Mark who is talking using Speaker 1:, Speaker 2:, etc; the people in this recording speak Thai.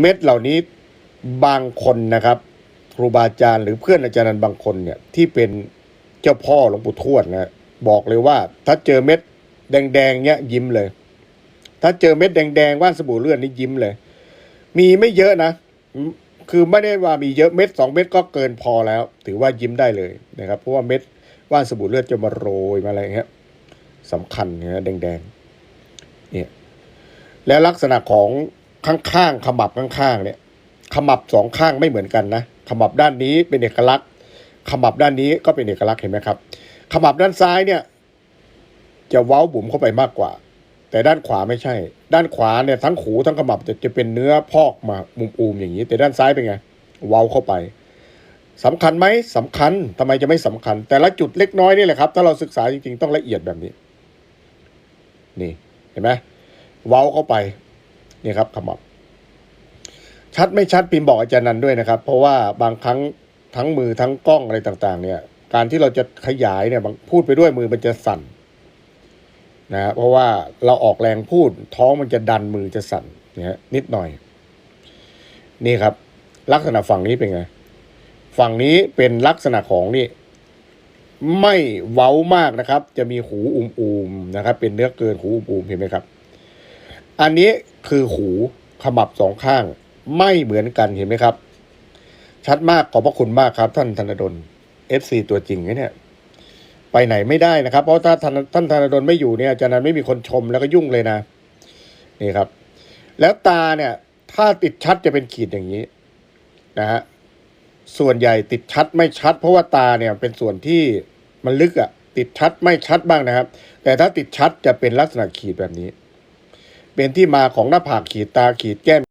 Speaker 1: เม็ดเหล่านี้บางคนนะครับ ครูบาอาจารย์หรือเพื่อนอาจารย์บางคนเนี่ยที่เป็นเจ้าพ่อหลวงปู่ทวดนะบอกเลยว่า ถ้าเจอเม็ดแดงๆเนี้ยยิ้มเลย ถ้าเจอเม็ดแดงๆว่านสบู่เลือดนี่ยิ้มเลย มีไม่เยอะนะคือไม่ได้ว่ามีเยอะเม็ดสองเม็ดก็เกินพอแล้ว ถือว่ายิ้มได้เลยนะครับ เพราะว่าเม็ดว่านสบู่เลือดจะมาโรยมาอะไรเงี้ยสำคัญนะแดงๆเนี่ยแล้วลักษณะของ ข้างๆขมับข้างๆเนี่ยขมับสองข้างไม่เหมือนกันนะขมับด้านนี้เป็นเอกลักษณ์ ขมับด้านนี้ก็เป็นเอกลักษณ์เห็นไหมครับ ขมับด้านซ้ายเนี่ย จะเว้าบุ๋มเข้าไปมากกว่า แต่ด้านขวาไม่ใช่ ด้านขวาเนี่ยทั้งขูทั้งขมับจะจะเป็นเนื้อพอกมามุมอูมอย่างนี้ แต่ด้านซ้ายเป็นไงเว้าเข้าไปสำคัญไหมสำคัญทำไมจะไม่สำคัญ แต่ละจุดเล็กน้อยนี่แหละครับ ถ้าเราศึกษาจริงๆต้องละเอียดแบบนี้ นี่เห็นไหมเว้าเข้าไป นี่ครับขมับ ชัดไม่ชัดพิมพ์บอกอาจารย์นันด้วยนะครับ เพราะว่าบางครั้งทั้งมือทั้งกล้องอะไรต่างๆ เนี่ย การที่เราจะขยายเนี่ยพูดไปด้วยมือมันจะสั่นนะเพราะว่าเราออกแรงพูดท้องมันจะดันมือจะสั่นนะฮะนิดหน่อย นี่ครับ ลักษณะฝั่งนี้เป็นไง ฝั่งนี้เป็นลักษณะของนี่ไม่เว้ามากนะครับ จะมีหูอุมๆนะครับ เป็นเนื้อเกินหูอุมๆเห็นไหมครับ อันนี้คือหูขมับสองข้างไม่เหมือนกันเห็นไหมครับ ชัดมากขอบพระคุณมากครับ ท่านธนดล FC ตัวจริงเนี่ยไปไหนไม่ได้นะครับ เพราะถ้าท่านท่านธนดลไม่อยู่เนี่ยอาจารย์นั้นไม่มีคนชมแล้วก็ยุ่งเลยนะ นี่ครับ แล้วตาเนี่ย ถ้าติดชัดจะเป็นขีดอย่างนี้นะฮะส่วนใหญ่ติดชัดไม่ชัด เพราะว่าตาเนี่ยเป็นส่วนที่มันลึกอะติดชัดไม่ชัดบ้างนะครับ แต่ถ้าติดชัดจะเป็นลักษณะขีดแบบนี้ เป็นที่มาของหน้าผากขีดตาขีดแก้ม